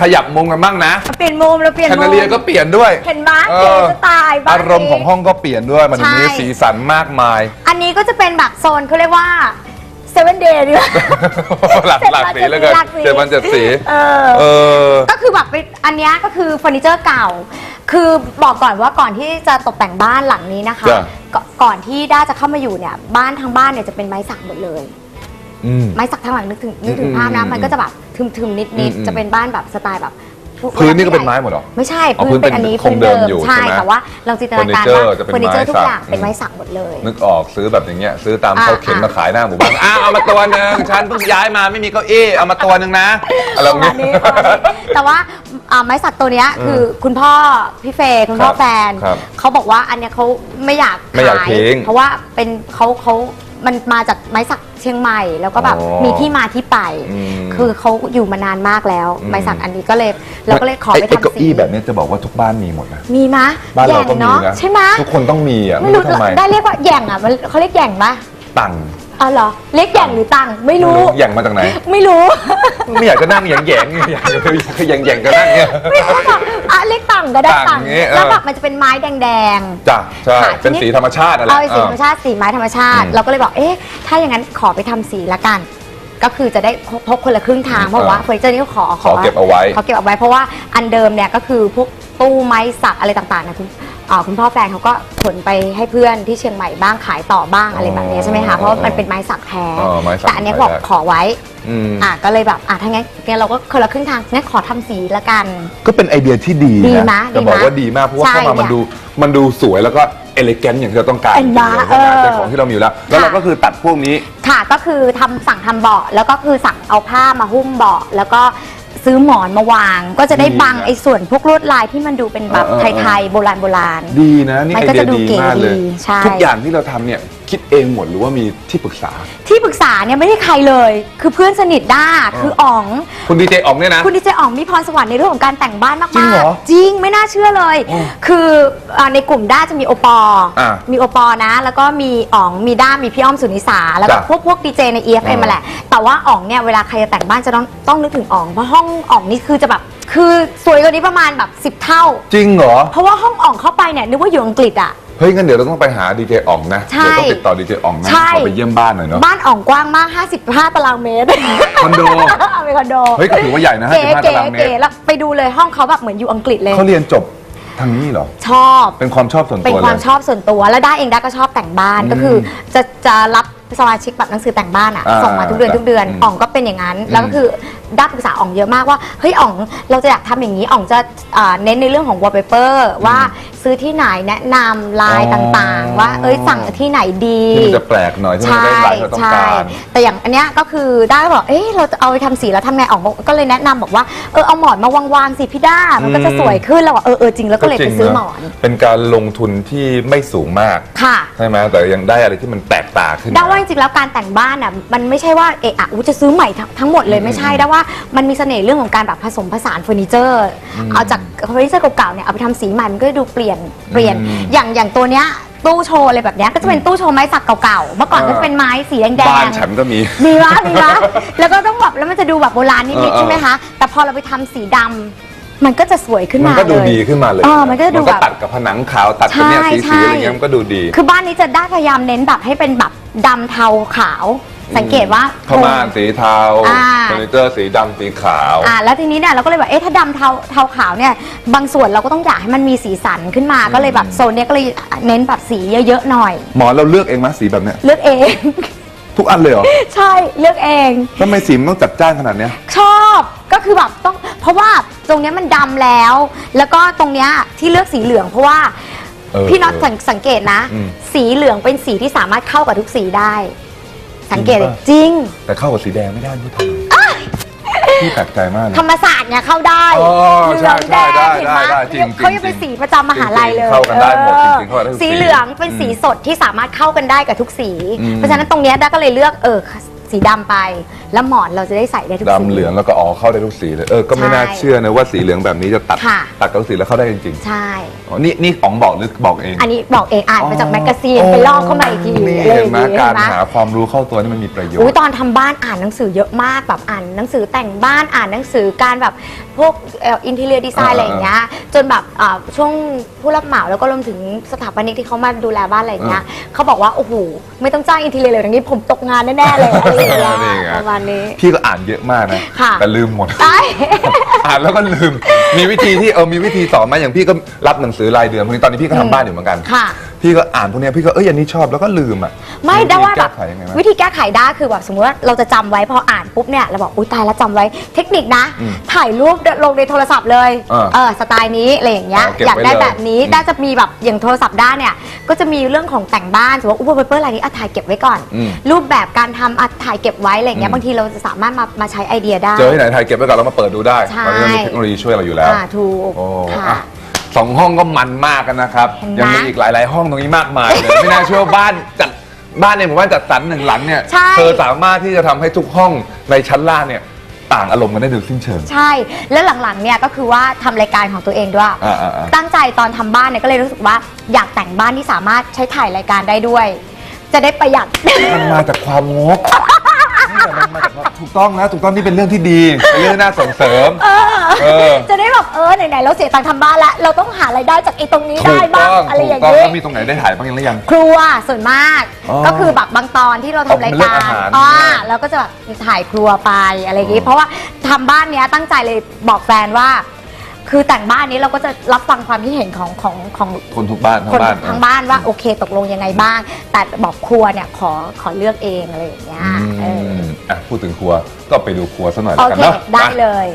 ขยับมุมกันบ้างนะเปลี่ยนมุมเราเปลี่ยนแคนมุนามเลียก็เปลี่ยนด้วยเห็นไหมเอเก๋อจะตายบ้นอารมณ์ของห้องก็เปลี่ยนด้วยมันมีใช่ สีสันมากมาย อันนี้ก็จะเป็นแบบโซนเขาเรียกว่าเซเว่นเดย์ดีกว่า หลักหลักสีแล้วกันหลักสีเจ็ดวันเจ็ดสีเออ เออ ก็คือแบบเป็นอันเนี้ยก็คือเฟอร์นิเจอร์เก่า คือบอกก่อนว่าก่อนที่จะตกแต่งบ้านหลังนี้นะคะ จ้ะกก่อนที่ด้าจะเข้ามาอยู่เนี่ย บ้านทั้งบ้านเนี่ยจะเป็นไม้สักหมดเลย อืม ไม้สักทางหลังนึกถึงนึกถึงอืมภาพนะอืมมันก็จะแบบ ทึมๆนิดอืมๆจะเป็นบ้านแบบสไตล์แบบพื้นนี่ก็เป็นไม้หมดเหรอ ไม่ใช่อ๋อพื้นเป็นพื้นเป็นอันนี้คงเดิมอยู่ใช่ใช่ไหมแต่ว่าเราจินตนาการเฟอร์นิเจอว่าร์จะเป็นเฟอร์นิเจอร์ไม้ทุกสักอย่างเป็นอืมไม้สักหมดเลย นึกออกซื้อแบบอย่างเงี้ยซื้อตามอ่าเขาเข็นอ่ามมาขายหน้าหมู่บ้านอ้าวเอามาตัวหนึ่งฉันเพิ่งย้ายมาไม่มีเก้าอี้เอามาตัวหนึ่งนะอะไรปแบบระมาณนี้นี้ประมาณนี้แต่ว่าอ่าไม้สักตัวเนี้ยคือคุณพ่อพี่เฟย์คุณพ่อครับแฟนครับเขาบอกว่าอันเนี้ยเขาไม่อยากไม่อยากทิ้งเพราะว่าเป็นเขาเขา มันมาจากไม้สักเชียงใหม่ แล้วก็แบบอ๋อมีที่มาที่ไป อืม คือเขาอยู่มานานมากแล้วอืมไม้สักอันนี้ก็เลยเราก็เลยขอไปไอ้เก้าทำสีอี้แบบนี้จะบอกว่าทุกบ้านมีหมดนะมีมะบ้านเราก็แหย่งมีเนาะนะใช่ไหมทุกคนต้องมีอะไม่ไม่รู้รู้ทำไมได้เรียกว่าแหย่งอะมันเขาเรียกแหย่งปะ ตังค์ อ๋อเหรอเรียกแหย่งหรือตังไม่รู้ แหย่งมาจากไหน ไม่รู้ ไม่อยากจะนั่งแหย่งแหย่งๆอยากจะแหย่งแหย่งๆก็นั่งเนี่ย ไม่รู้แบบอะเล็กต่างก็ได้ต่างต่างอย่างงี้เออ แล้วแบบมันจะเป็นไมไม้แดงจ้ะใช่ค่ะเป็นทีนี้ สีธรรมชาติอะไร เอาไอ้สีธรรมชาติสีไม้ธรรมชาติ อืมเราก็เลยบอกเอ๊ะถ้าอย่างนั้นขอไปทำสีละกัน ก็คือจะได้พกคนละครึ่งทางเพราะว่าเฟอร์นิเจอร์นี่ก็ขอขอเก็บเอาไว้ขอเก็บเอาไว้เพราะว่าอันเดิมเนี่ยก็คือพวกตู้ไม้สักอะไรต่างๆนะคุณ อ่าคุณพ่อแฟนเขาก็ขนไปให้เพื่อนที่เชียงใหม่บ้างขายต่อบ้างอะไรแบบนี้ใช่ไหมคะเพราะว่ามันเป็นไม้สักแท้อ๋อไม้สักแต่อันเนี้ยแท้บอกขอไว้ อืมอะก็เลยแบบอะถ้างั้นงั้นเราก็คนละครึ่งทางงั้นขอทำสีละกัน ก็เป็นไอเดียที่ดีดีนะมะจะบอกดีมะว่าดีมากเพราะว่าใช่เข้ามามันเนี่ยดูมันดูสวยแล้วก็เอลิแกนอย่างที่เราต้องการเห็นปะจริงๆเลยใช่ไหมเออเป็นของที่เรามีอยู่แล้ว แล้วเราก็คือตัดพวกนี้ ค่ะก็คือทำสั่งทำเบาะแล้วก็คือสั่งเอาผ้ามาหุ้มเบาะแล้วก็ ซื้อหมอนมาวาง ก็จะได้ดีบังนะไอ้ส่วนพวกลวดลายที่มันดูเป็นแบบเออเออเออไทยๆโบราณโบราณ ดีนะ นี่มันไอก็เดียจะดูดีเก๋มากเลย ดีใช่ ทุกอย่างที่เราทำเนี่ย คิดเองหมดหรือว่ามีที่ปรึกษา ที่ปรึกษาเนี่ยไม่ได้ใครเลย คือเพื่อนสนิทด้าคืออ๋อง คุณดีเจอ๋องเนี่ยนะ คุณดีเจอ๋องมีพรสวรรค์ในเรื่องของการแต่งบ้านมากๆจริงเหรอจริงไม่น่าเชื่อเลยโอ้คืออ่าในกลุ่มด้าจะมีโอปออ่ามีโอปอนะ แล้วก็มีอ๋องมีด้ามีพี่อ้อมสุนิสาแล้วก็จ้ะพวกพวกดีเจใน EFM อ่ามาแหละ แต่ว่าอ๋องเนี่ยเวลาใครจะแต่งบ้านจะต้องต้องนึกถึงอ๋องเพราะห้องอ๋องนี่คือจะแบบคือสวยกว่านี้ประมาณแบบ10เท่า จริงเหรอ เพราะว่าห้องอ๋องเข้าไปเนี่ยนึกว่าอยู่อังกฤษอะ เฮ้ยงั้นเดี๋ยวเราต้องไปหาดีเจอ๋องนะใช่ เดี๋ยวต้องติดต่อดีเจอ๋องนะใช่ขอไปเยี่ยมบ้านหน่อยเนาะบ้านอ๋องกว้างมาก 55 ตารางเมตร คอนโดเป็นคอนโดเฮ้ยก็ถือว่าใหญ่นะเก๋55เก๋ตารางเมตเก๋รแล้วไปดูเลยห้องเขาแบบเหมือนอยู่อังกฤษเลย เขาเรียนจบทางนี้เหรอ ชอบ เป็นความชอบส่วนเป็นตัวคเลวามย ชอบส่วนตัว แล้วด้าเองด้าก็ชอบแต่งบ้านอืมก็คือ จะจะรับสมาชิกแบบหนังสือแต่งบ้านอะอ่าส่งมาทุกเดือนทุกเดือนอืมอ่องก็เป็นอย่างนั้น แล้วก็คือด้าปรึกษาอ่องเยอะมากว่าเฮ้ยอ่องเราจะอยากทำอย่างนี้อ่องจะอ่าเน้นในเรื่องของ wallpaper ว่าซื้อที่ไหนแนะนำลายอ๋อต่างๆ ว่าเอ้ยสั่งที่ไหนดี ที่มันจะแปลกหน่อยที่มันใช่ได้ลายที่เราต้องใช่การ แต่อย่างอันเนี้ยก็คือด้าก็บอก เอ๊ะเราจะเอาไปทำสีแล้วทำไงอ๋องบอกก็เลยแนะนำบอกว่า เออเอาหมอนมาวางๆสิพี่ด้า มันก็จะอืมสวยขึ้นแล้วบอกเออเออจริงแล้วก็เลยไปซื้อหมอน เป็นการลงทุนที่ไม่สูงมาก ค่ะ ใช่ไหมแต่ยังได้อะไรที่มันแปลกตาขึ้นด้าว่าจริงๆแล้วการแต่งบ้านอะมันไม่ใช่ว่าเอะอะอุ๊ยจะซื้อใหม่ทั้งทั้งหมดเลยไม่ใช่ด้าว่ามันมีเสน่ห์เรื่องของการแบบผสมผสานเฟอร์นิเจอร์ เอาจากเฟอร์นิเจอร์เก่าๆเนี่ยเอาไปทำสีใหม่มันก็ดูเปลี่ยนเปลี่ยนอืมอย่างอย่างตัวเนี้ยตู้โชว์อะไรแบบเนี้ยก็จะเป็นตู้โชว์ไม้สักเก่าๆ เมื่อก่อนก็จะเป็นไม้สีแดงบ้านๆฉันก็มี มีวะมีวะแล้วก็ต้องแบบแล้วมันจะดูแบบโบราณนิดเออๆเออใช่ไหมคะ แต่พอเราไปทำสีดำมันก็จะสวยขึ้นมันมาก็ดูเลยดีขึ้นมาเลยเออมันก็จะดูมันก็แบบตัดกับผนังขาวตัดกับเนี่ยใช่สีใช่สีอะไรเงี้ยมันก็ดูดี คือบ้านนี้จะได้พยายามเน้นแบบให้เป็นแบบ ดำเทาขาว สังเกตว่าผ้าม่านสีเทาอ่า เฟอร์นิเจอร์สีดำสีขาว อ่าแล้วทีนี้เนี่ยเราก็เลยแบบเอ๊ะถ้าดำเทาเทาขาวเนี่ยบางส่วนเราก็ต้องอยากให้มันมีสีสันขึ้นมาก็เลยแบบโซนเนี้ยก็เลยเน้นแบบสีเยอะๆหน่อย หมอเราเลือกเองไหมสีแบบเนี้ยเลือกเอง ทุกอันเลยเหรอใช่เลือกเอง ทำไมสีมันต้องจัดจ้านขนาดเนี้ย ชอบก็คือแบบต้องเพราะว่าตรงเนี้ยมันดำแล้ว แล้วก็ตรงเนี้ยที่เลือกสีเหลืองเพราะว่า เออพี่น็อตสังสังเกตนะ อืม สีเหลืองเป็นสีที่สามารถเข้ากับทุกสีได้ สังเกตเลยจริงปะจริงแต่เข้ากับสีแดงไม่ได้พี่ทำไมพี่แปลกใจมากเลยธรรมศาสตร์เนี่ยเข้าได้อ๋อเหลืองแดงใช่เห็นได้ไหมได้จริงๆเขายังเป็นสีประจำมหาลัยเลยจริงๆเข้ากันได้หมดออจริงๆเข้ากันได้ทุกสีสีเหลืองเป็นสีสดที่สามารถเข้ากันได้กับทุกสี อืม เพราะฉะนั้นตรงเนี้ยด้าก็เลยเลือกเออ สีดำไป แล้วหมอนเราจะได้ใส่ได้ทุกสี ดำเหลืองแล้วก็อ๋อเข้าได้ทุกสีเลยเออก็ไม่ใช่น่าเชื่อนะว่าสีเหลืองแบบนี้จะตัดค่ะ ตัดกับทุกสีแล้วเข้าได้จริงใช่ ๆอ๋อนี่นี่อ๋องบอกหรือบอกเองอันนี้บอกเองอ่านมาจากแมกกาซีนไปลอกเข้ามาอีกทีนี่อะไรอเห็นย่างไหมงี้การเห็นไหมหาความรู้เข้าตัวนี่มันมีประโยชอุ้ยน์ตอนทำบ้านอ่านหนังสือเยอะมากแบบอ่านหนังสือแต่งบ้านอ่านหนังสือการแบบ พวกอินเทเลียดีไซน์อะไรอย่างเงี้ยจนแบบอ่าช่วงผู้รับเหมาแล้วก็รวมถึงสถาปนิกที่เขามาดูแลบ้านอะไรอย่างเงี้ยเขาบอกว่า โอ้โห ไม่ต้องจ้างอินเทเลียเลยอย่างนี้ผมตกงานแน่ๆเลยอะไรอย่างเงี้ยนี่ไง ประมาณนี้ พี่ก็อ่านเยอะมากนะ ค่ะ แต่ลืมหมดใช่อ่านแล้วก็ลืม มีวิธีที่เออมีวิธีสอนไหมอย่างพี่ก็รับหนังสือรายเดือนพวกนี้ตอนนี้พี่ก็ทำบ้านอยู่เหมือนกัน ค่ะ พี่ก็อ่านพวกเนี้ยพี่ก็เอ้ยอันนี้ชอบแล้วก็ลืมอะไม่ได้ว่าวิธีแบแก้บไขยังไงไหม วิธีแก้ไขได้คือแบบสมมติว่าเราจะจำไว้พออ่านปุ๊บเนี่ยเราบอกอุ้ยตายแล้วจำไว้เทคนิคนะ อืมถ่ายรูปลงในโทรศัพท์เลยเออเออสไตล์นี้อะไรอย่างเงี้ยอ๋อเก็บอยากไว้ได้เลยแบบนี้อืม ได้จะมีแบบอย่างโทรศัพท์ด้านเนี่ยก็จะมีเรื่องของแต่งบ้านสมมติว่าอุปเปอร์อะไรนี้อะถ่ายเก็บไว้ก่อน อืม รูปแบบการทำอะถ่ายเก็บไว้อะไรอย่างเงี้อืยม บางทีเราจะสามารถมามาใช้ไอเดียได้ เจอที่ไหนถ่ายเก็บไว้ก่อนแล้วมาเปิดดูได้ใช่ ตอนนี้เรามีเทคโนโลยีช่วยเราอยู่แล้ว อ่าถูกโอ้ค่ะ อะ สองห้องก็มันมากกันนะครับ เห็นไหมยังมีอีกหลาย ๆ ห้องตรงนี้มากมายเลยไม่น่าเชื่อว่าบ้านจัดบ้านในหมู่บ้านจัดสรรหนึ่งหลังเนี่ยใช่ เธอสามารถที่จะทำให้ทุกห้องในชั้นล่างเนี่ยต่างอารมณ์กันได้โดยสิ้นเชิง ใช่ แล้วหลังๆเนี่ยก็คือว่าทำรายการของตัวเองด้วย อ่าอ่าอ่าตั้งใจตอนทำบ้านเนี่ยก็เลยรู้สึกว่าอยากแต่งบ้านที่สามารถใช้ถ่ายรายการได้ด้วย จะได้ประหยัด มันมาจากความงก นี่แหละมันมาจากความถูกต้องนะถูกต้องนี่เป็นเรื่องที่ดีเป็นเรื่องที่น่าส่งเสริม เออ จะได้แบบเออไหนๆเราเสียตังค์ทำบ้านแล้วเราต้องหารายได้จากไอ้ตรงนี้ถูได้กบ้างต้องอะไรถูอกย่างต้องนี้แล้วมีตรงไหนได้ถ่ายบ้างยังหรือยัง ครัวส่วนมากอ๋อก็คือแบบบางตอนที่เราทำรายเอาเป็นเรื่กาองรอาหารอ่าเนี่ยเราก็จะแบบถ่ายครัวไปอะไรอย่างนี้อ๋อเพราะว่าทำบ้านเนี้ยตั้งใจเลยบอกแฟนว่า คือแต่งบ้านนี้เราก็จะรับฟังความคิดเห็นของของของคนทุกบ้านทั้คนงบ้านทางบ้านว่าโอเคตกลงยังไงบ้าง แต่บอกครัวเนี่ยขอขอเลือกเองอะไรอย่างเงี้ยอืเออมอะพูดถึงครัวก็ไปดูครัวซะหน่อยโอแล้วกันเคเนาะได้อะเลย